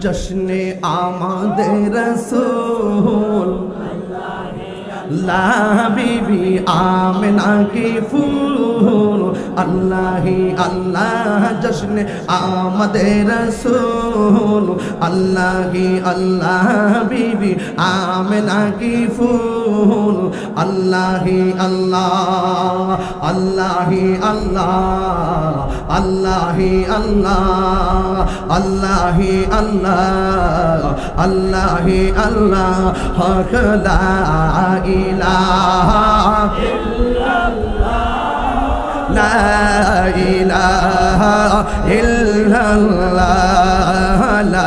জশ্নে আমাদের রসুল লাবিবি আমেনা কি ফুল আল্লাহি আল্লাহ জশ্নে আমাদের রসুল, আল্লাহি আল্লাহ বিবি আমেনা কি ফুল, আল্লাহি আল্লাহ আল্লাহি আল্লাহ আল্লাহি আল্লাহ আল্লাহি আল্লাহ আল্লাহি আল্লাহ, হক লা ইলাহা। لا لا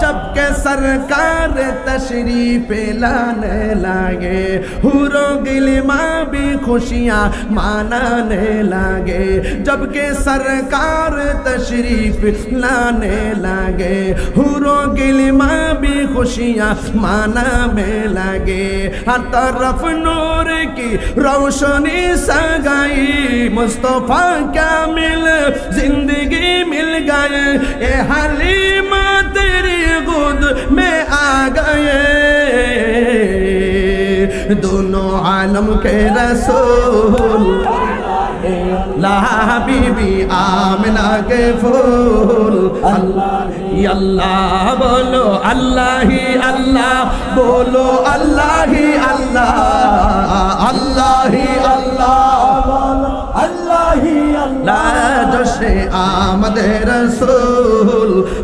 جبکہ سرکار تشریف لانے لائے ہوروں گلمان بھی خوشیاں مانانے لگے، جبکہ سرکار تشریف لانے لگے۔ ہورو گلماں بھی خوشیاں مانا میں لگے۔ ہر طرف نور کی روشنی سگائی، مصطفیٰ کیا مل، زندگی مل گئے۔ اے حلیمہ تیری گود میں آ گئے۔ दोनों आलम के रसूल ला बीबी आमना के फूल अल्लाह बोलो अल्लाह ही अल्लाह बोलो अल्लाह ही अल्लाह अल्लाह ही अल्लाह अल्लाह ही अल्लाह जैसे आमद रसूल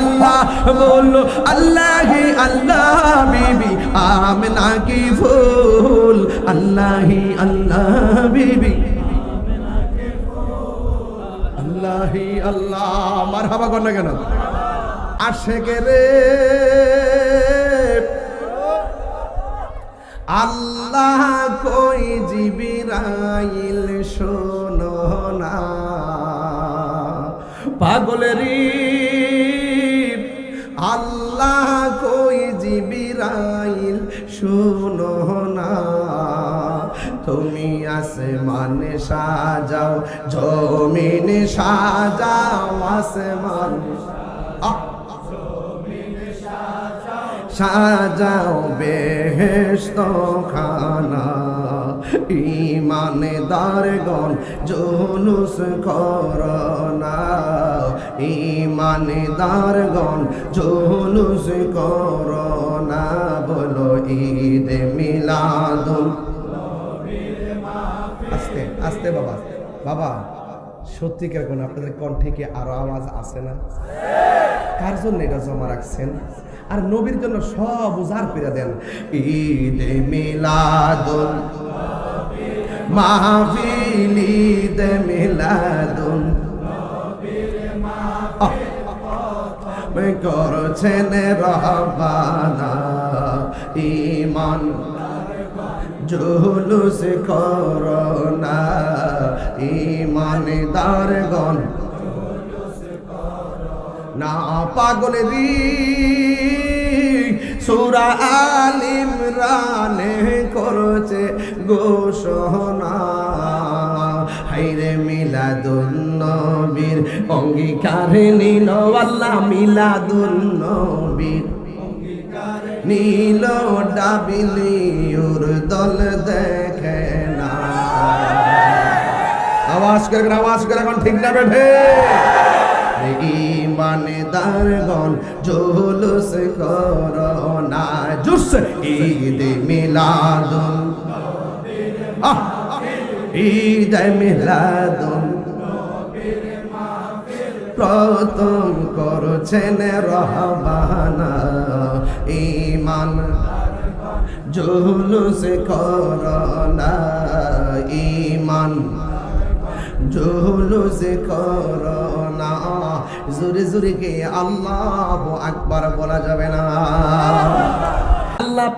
আল্লাহি বলো আল্লাহি, আল্লাহ, বিবি, আমিনা কি ফুল? আল্লাহি, আল্লাহ, বিবি, আল্লাহি, আল্লাহ, মারহাবা কর না কেন? আশেকে রে, আল্লাহ কই জিবিরাইল শোনো না? পাগলেরি শোনো না। তুমি আসমানে সাজাও, জমিনে সাজাও আসমানে সাজাও। বেহেস্ত খানা ইমানদার গণ জুলুস করনা ইমানদার গণ জুলুস করনা বলো ঈদ মিলাদুল আস্তে আস্তে বাবা বাবা সত্যিকার কোন আপনাদের কণ্ঠে কি আরও আওয়াজ আছে না? কার জন্য এটা জমা রাখছেন? আর নবীর জন্য সব উজাড় করে দেন, ঈদ মিলাদুল মাহফিল, ঈদ মিলাদুল করছেন রহবানা ইমান জুলুস করোনা ইমানদার গণ। না পাগলেরি সুরা আলিম রানে করছে ঘোষণা। হাইরে মিলাদুন নবীর অঙ্গীকার নিল আল্লাহ মিলাদুন নবীর নীল ডাবিলিউর দল দেখে না। আওয়াজ করে আওয়াজ করে, এখন ঠিক না বেঠে। ইমানদার গণ জুলুস করোনা জুস ঈদ মিলাদুল আহ! ঈদ মিলাদুন। প্রথম করছেন রহবানা ইমান জুলুস করনা। ইমান জুলুস করনা। জোরে জোরে কে আল্লাহ আকবার বলা যাবে না? আল্লাহ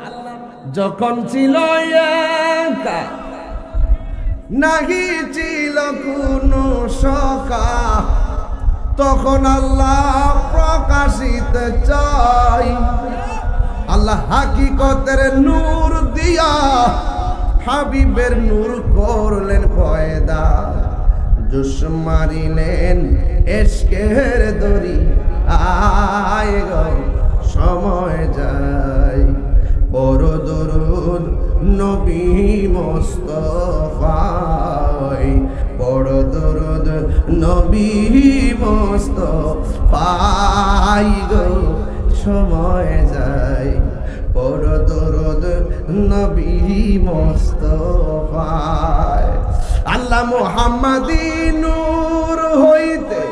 যখন ছিল নাহি ছিল কোনো সকা তখন আল্লাহ প্রকাশিত চাই। আল্লাহ হাকিকতের নূর দিয়া হাবিবের নূর করলেন পয়দা। জুস মারিলেন এসকের দড়ি আয় সময় যায়। বড় দরুদ নবী মোস্তফাই বড় নবী মোস্তফাই গো, সময় যায়। বড় দরুদ নবী মোস্তফাই আল্লাহ মোহাম্মদী নূর হইতে,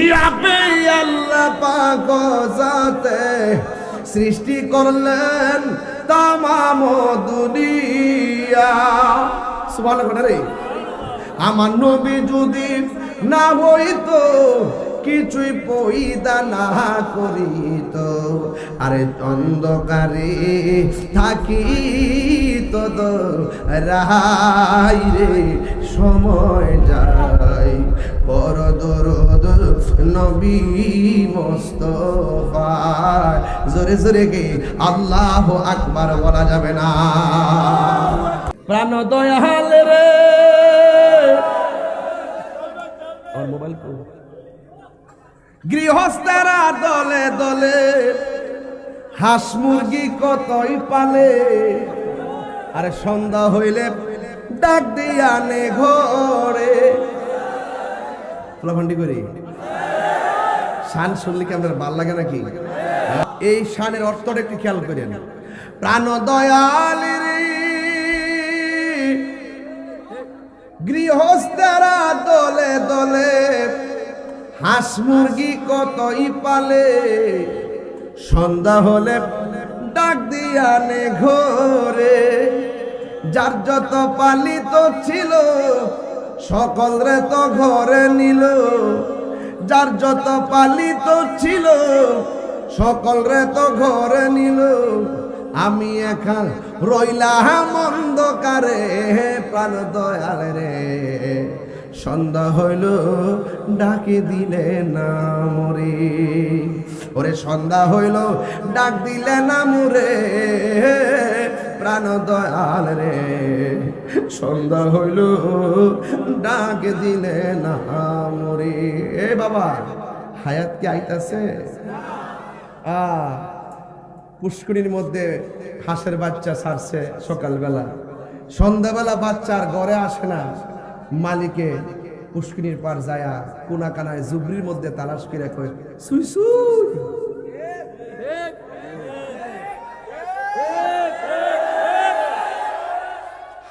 ইয়াবে আল্লাহ পাক যাতে সৃষ্টি করলেন তামাম দুনিয়া। সুবহানাল্লাহ রে। আমার নবী যদি না হইতো, কিছুই পয়দা না করিত। আরে অন্ধকারে থাকি তো রাই রে, সময় যায়। বড় দরদ নবী মোস্তফা। জোরে জোরে গে, আল্লাহ আকবার বলা যাবে না। প্রাণ দয়াল রে। মোবাইল গৃহস্থেরা দলে দলে হাঁস মুরগি কতই পালে? আরে সন্ধ্যা হইলে ডাক দিয়ে আনে ঘরে। ফলাফান্ডি করি? শান শুনলে কি আপনার ভালো লাগে নাকি? এই শানের অর্থটা একটু খেয়াল করেন। প্রাণ দয়াল গৃহস্থেরা দলে দলে, হাঁস মুরগি কতই পালে? সন্ধ্যা হলে ডাক দিয়ানে ঘরে, যার যত পালিত ছিল, সকল রে তো ঘরে নিল। যার যত পালিত ছিল, সকল রে তো ঘরে নিল। আমি একা রইলাম অন্ধকারে প্রাণ দয়াল রে। সন্ধ্যা হইল, ডাকে দিলে না মরে ওরে সন্ধ্যা হইল, ডাক দিলে না মরে প্রাণ দয়াল রে। সন্ধ্যা হইল, ডাক দিলে না মরে এ বাবা, হায়াত কি আইতাছে? আ পুষ্করির মধ্যে হাঁসের বাচ্চা ছাড়ছে সকালবেলা। সন্ধ্যাবেলা বাচ্চা আর ঘরে আসে না। মালিকে পুষ্কিনীর পার যায়া কোনা কানায় জুবরির মধ্যে তালাশ করে সুই সুই।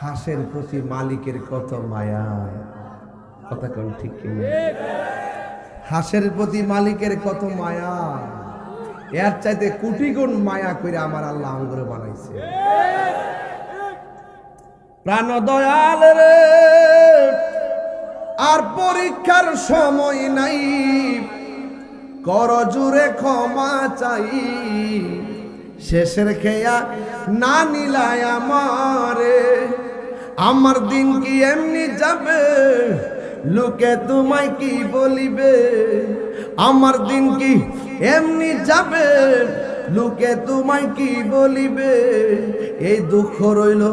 হাঁসের প্রতি মালিকের কত মায়া কথা কোন ঠিক হাঁসের প্রতি মালিকের কত মায়া। এর চাইতে কোটি গুণ মায়া করে আমার আল্লাহ আঙ্গুরে বানাইছে। প্রাণ দয়াল রে, আর পরীক্ষার সময় নাই। কর জুড়ে ক্ষমা চাই, শেষের খেয়া না নিলায় আমারে। আমার দিন কি এমনি যাবে? লোকে তোমায় কি বলিবে? আমার দিন কি এমনি যাবে? লোকে তোমায় কি বলিবে? এই দুঃখ রইল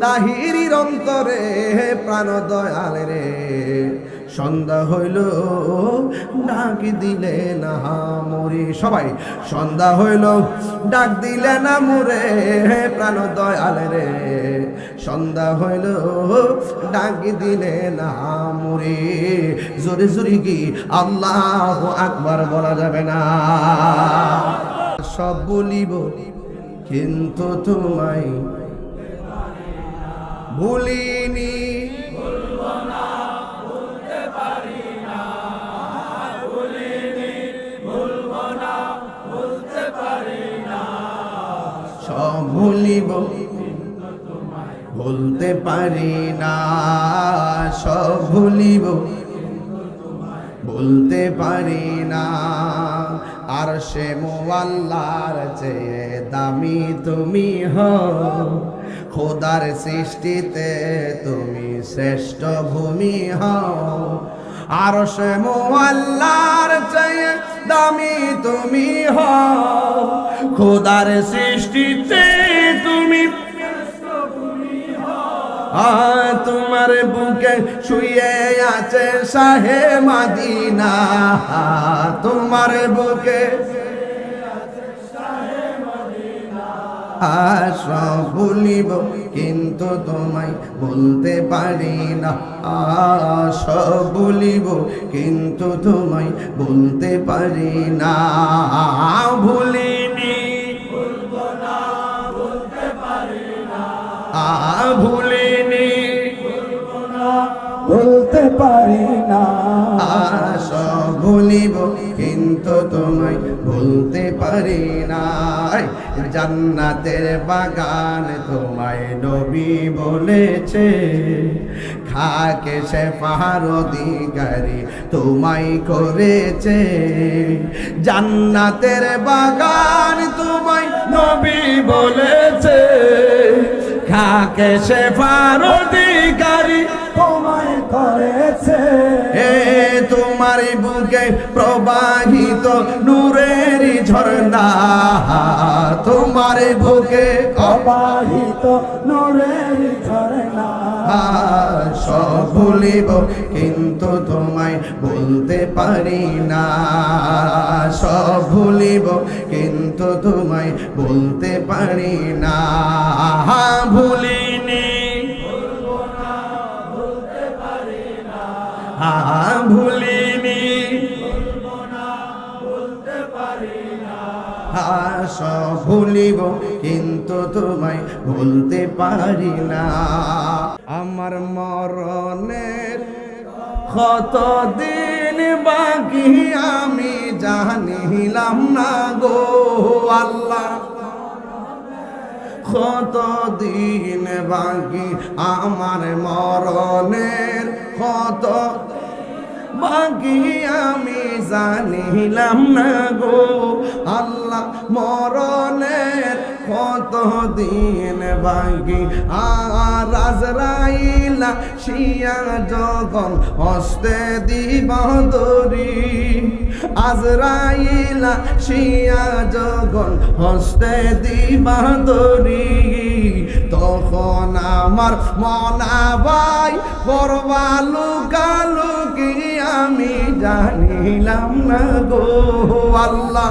তাহিরির অন্তরে প্রাণ দয়াল রে সন্ধ্যা হইল, ডাক দিলে না মরি সবাই, সন্ধ্যা হইল, ডাক দিলে না মুরে প্রাণ দয়াল রে। সন্ধ্যা হইল, ডাক দিলে না মুরে জোরে জোরে কি আল্লাহ আকবার বলা যাবে না? সব বলিব, কিন্তু তোমায় ভুলিনি। বলতে পারি না, সব ভুলিব। বলতে পারি না, আর সে মোয়াল্লার চেয়ে দামি তুমি হও। খোদার সৃষ্টিতে তুমি শ্রেষ্ঠ ভূমি হও। আর সে মোয়াল্লার চেয়ে দামি তুমি হও। খোদার সৃষ্টিতে তোমার বুকে শুয়ে আছে শাহে মাদিনা। তোমার বুকে সব ভুলিব, কিন্তু তোমায় বলতে পারি না। সব ভুলিব, কিন্তু তোমায় বলতে পারি না। ভুলিনি আ ভুলিনি বলতে পারি না। আস ভুলিব, কিন্তু তোমায় ভুলতে পারি না। জান্নাতের বাগান তোমায় নবী বলেছে, খাকে সে পাহাড় অধিকারী তোমায় করেছে। জান্নাতের বাগান তোমায় নবী বলেছে, খাকে সে পাহাড় অধিকারী করেছে এ তোমার বুকে প্রবাহিত নূরের ঝর্ণা তোমার বুকে অবাহিত নূরের ঝরনা সব ভুলিব কিন্তু তোমায় বলতে পারি না। সব ভুলিব কিন্তু তোমায় বলতে পারি না। ভুলিনি ভুলিনি। আস ভুলিব, কিন্তু তোমায় ভুলতে পারি না। আমার মরণের কত দিন বাকি আমি জানিলাম না গো আল্লাহ। কত দিন বাকি আমার মরণের কত বাকি আমি জানিলাম না গো, আল্লাহ মরণের কত দিন বাকি। আর রাজরাইলা শিয়া যখন হস্তে দিব দরি আজরাইলা শিয়া যখন হস্তে দিবা দরি তখন আমার মনাবাই করবা লুকালুকি আমি জানিলাম না গো আল্লাহ।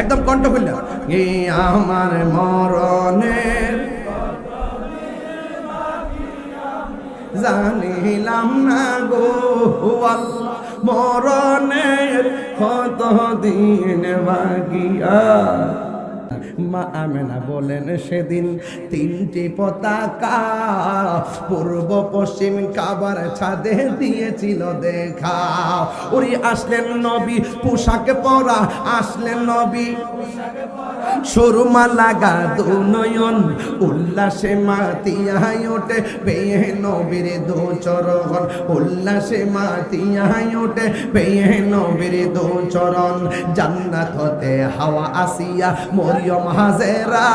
একদম কণ্ঠ খুললাম এই আমার মরণের জানিলাম না গো আল্লাহ। মরণের কত দিন বাকি আর মা আমেনা বলেন, সেদিন তিনটি পতাকা পূর্ব পশ্চিম কাবার ছাদে দিয়েছিল, দেখা। ওরি, আসলেন নবী, পোশাক পরা, আসলেন নবী। সরুমা লাগা দু নয়ন, উল্লাসে মাতিয়াই ওঠে বেয়ে নবীর দু চরণ। উল্লাসে মাতিয়াই ওঠে বেয়ে নবীর দু চরণ। জান্নাত হতে হাওয়া আসিয়া মরিয়ম হাজেরা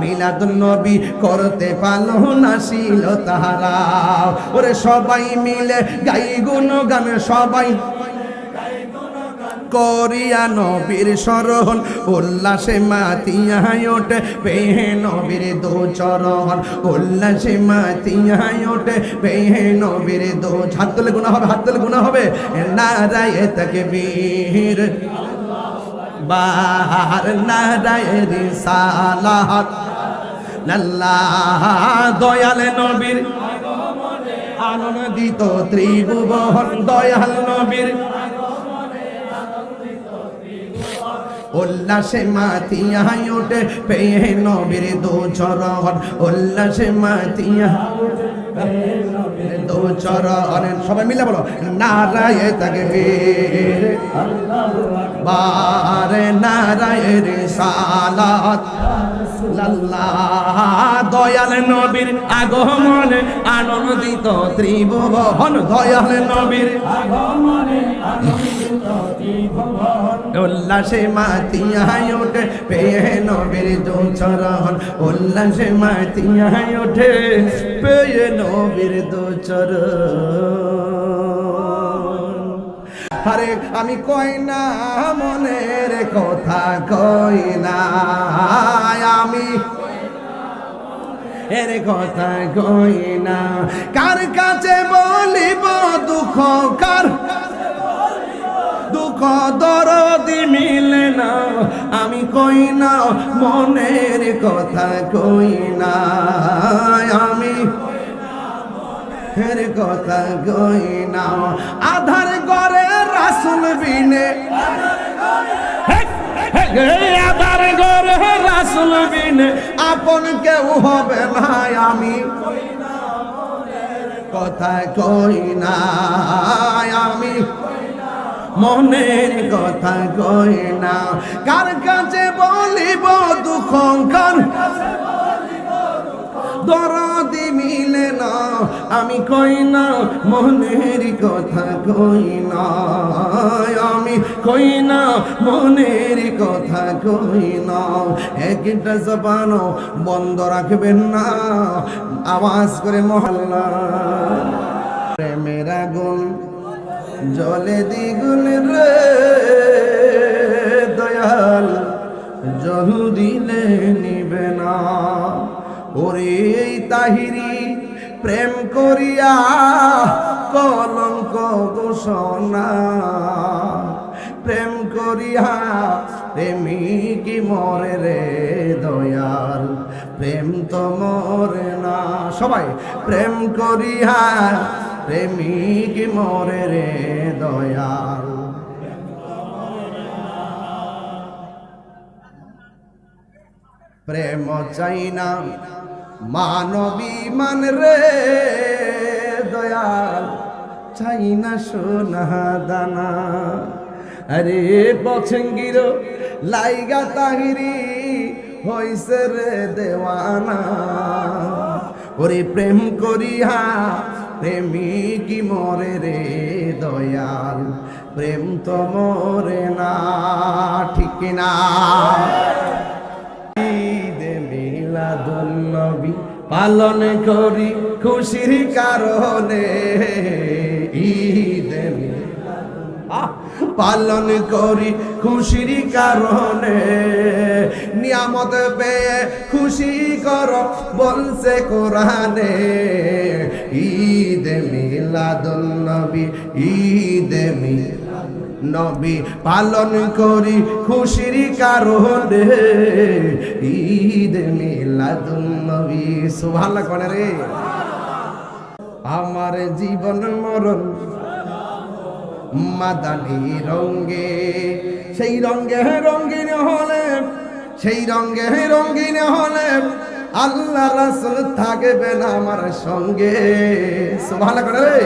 মিলাদ নবী করতে পালো না ছিল তাহারা। ওরে সবাই মিলে গাই গুণ গান সবাই করিয়া নবীর স্মরণ উল্লাসে মাতিয়ায় ওঠে পেহে নবীর দো চরণ উল্লাসে মাতিয়ায় ওঠে পেহে নবীর দো হাত তুলে গুণা হবে, হাত তুলে গুণা হবে। নারায় তাকে বীর বাহার নারায় রিসালাত। লাল্লাহ, দয়াল নবীর। আনন্দিত ত্রিভুবন, দয়াল নবীর। উল্লাসে মাতিয়া ওঠে পেয়ে নবীর দু চরণ উল্লাসে মাতিয়া দু চরণ সবাই মিলে বলো, নারায় তাকে বীর নারায় রে সালাত দয়াল নবীর আগমনে আনন্দিত ত্রিভুবন। দয়াল নবীর উল্লাসে মাতিয়ায় ওঠে পেয়ে নবীর দোচরণ। উল্লাসে মাতিয়ায় ওঠে পেয়ে নবীর দোচরণ। আরে আমি কই না, মনের কথা কই না। আমি এর কথা কই না। কার কাছে বলিব দুঃখ, কার দুঃখ দরদি মিলে না। আমি কই না, মনের কথা কই না। আমি এর কথা কই না। আধার গরে রাসুল বিনে। আধার গরে রাসুল বিনে। আপন কেউ হবে না আমি। কথা কই না আমি। মনের কথা কই না। কার কাছে বলিব দুঃখ কার দরদি মিলে না, আমি কই না, মনের কথা কই না। আমি কই না, মনের কথা কই না। একটা জবান বন্ধ রাখবেন না, আওয়াজ করে মহল্লা প্রেমের আগুন জলে দ্বিগুণ রে, দয়াল জল দিলে নিবে না। ওরে তাহিরি প্রেম করিয়া কলঙ্ক ঘোষণা। প্রেম করিয়া প্রেমিক মরে রে দয়াল, প্রেম তো মরে না। সবাই, প্রেম করিয়া প্রেমিক মরে রে দয়াল। প্রেম চাই না। মানবী মান রে, দয়াল, চাই না সোনা দানা। আরে পছঙ্গির লাইগা তাহিরি হইছে রে দেওয়ানা। ওরে প্রেম করিয়া প্রেমিক মরে রে দয়াল? প্রেম তো মরে না, ঠিক না ঈদে মিলাদুন নবী পালন করি খুশির কারণে। ঈদে পালন করি খুশির কারণে। নিয়ামত পেয়ে খুশি কর, বলছে কোরআনে। ঈদ মিলাদুন নবী, ঈদ মিলাদ নবী পালন করি খুশির কারণে। ঈদ মিলাদুন নবী, সুবহানাল্লাহ কোনে রে। আমার জীবন মরণ মাদানি রঙ্গে সেই রঙ্গে রঙ্গিন হলে, সেই রঙ্গে রঙ্গিন হলে আল্লাহ রাসুল থাকবেন আমার সঙ্গে। সুবহানাল্লাহ কোনে রে।